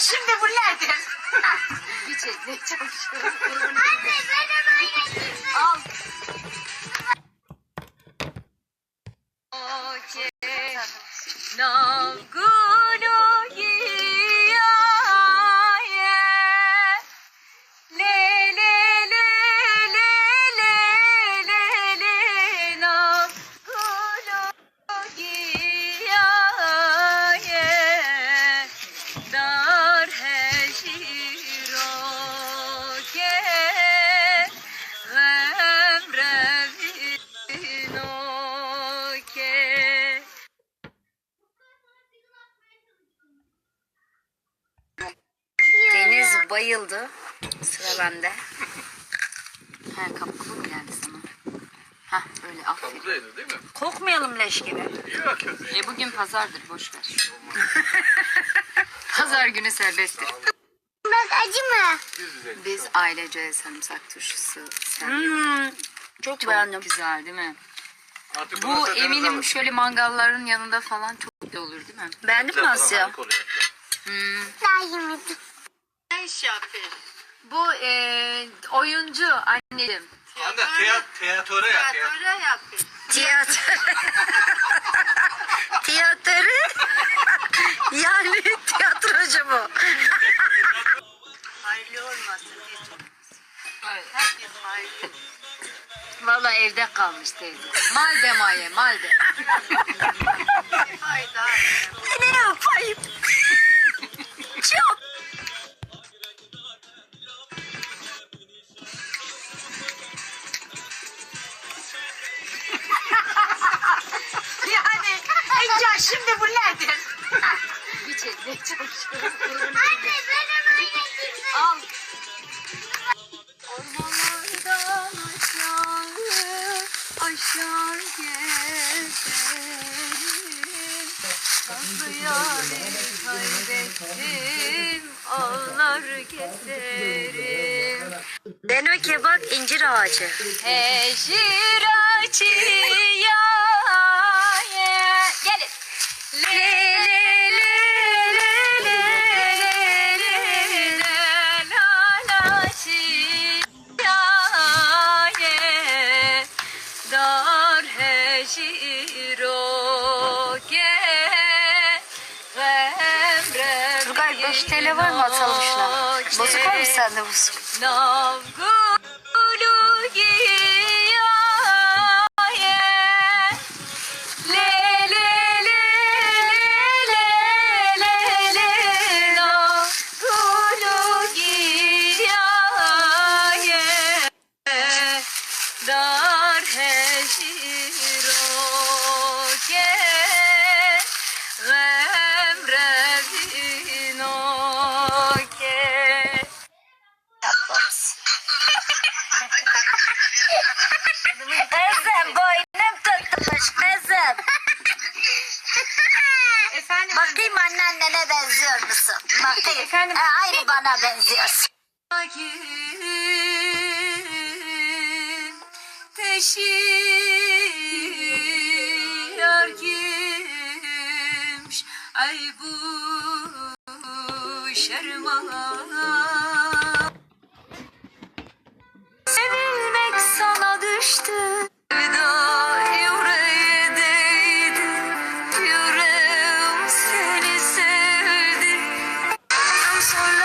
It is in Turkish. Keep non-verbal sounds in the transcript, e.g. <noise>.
Şimdi bu nedir? Hiç etmeye çalışıyorum. Anne benim annem. Al. Okay. Now good. Bayıldı. Sıra bende. Ha kapkulu mu geldi sana? Hah öyle aferin. Buradaydı değil mi? Kokmayalım leş gibi. Yok yok. E bugün pazardır boş ver. <laughs> Pazar günü serbesttir. Bak acı mı? Biz ailece sarımsak turşusu Hmm, çok çok beğendim. güzel değil mi? Artık Bu eminim şöyle mangalların yanında falan çok güzel olur değil mi? Beğendin mi. Asya? Hmm. Daha yemedim. İş yapıyor? Bu e, oyuncu anneciğim. Anne tiyat, tiyatro ya. tiyatro. yapıyor. Tiyatro. <laughs> Tiyatro. yani tiyatrocu bu. Hayırlı olmasın. Herkes hayırlı. Valla evde kalmış teyze. Malde maye, malde. Hayda. ne yapayım? Bir çekmeye çalışıyorum. Anne benim anneciğim. Al. Ormanlardan aşağı aşağı gezerim. Nasıl yani kaybettim ağlar gezerim. Dene ki bak incir ağacı. Eşir açıya Gelin. Turgay 5 TL var mı atalım şuna? Bozuk olmuş sende bozuk. Efendim? Bakayım anneannene benziyor musun? Bakayım. Efendim? E, aynı bana benziyorsun. Teşiyor kimş Ay bu şermalar Sevilmek sana düştü for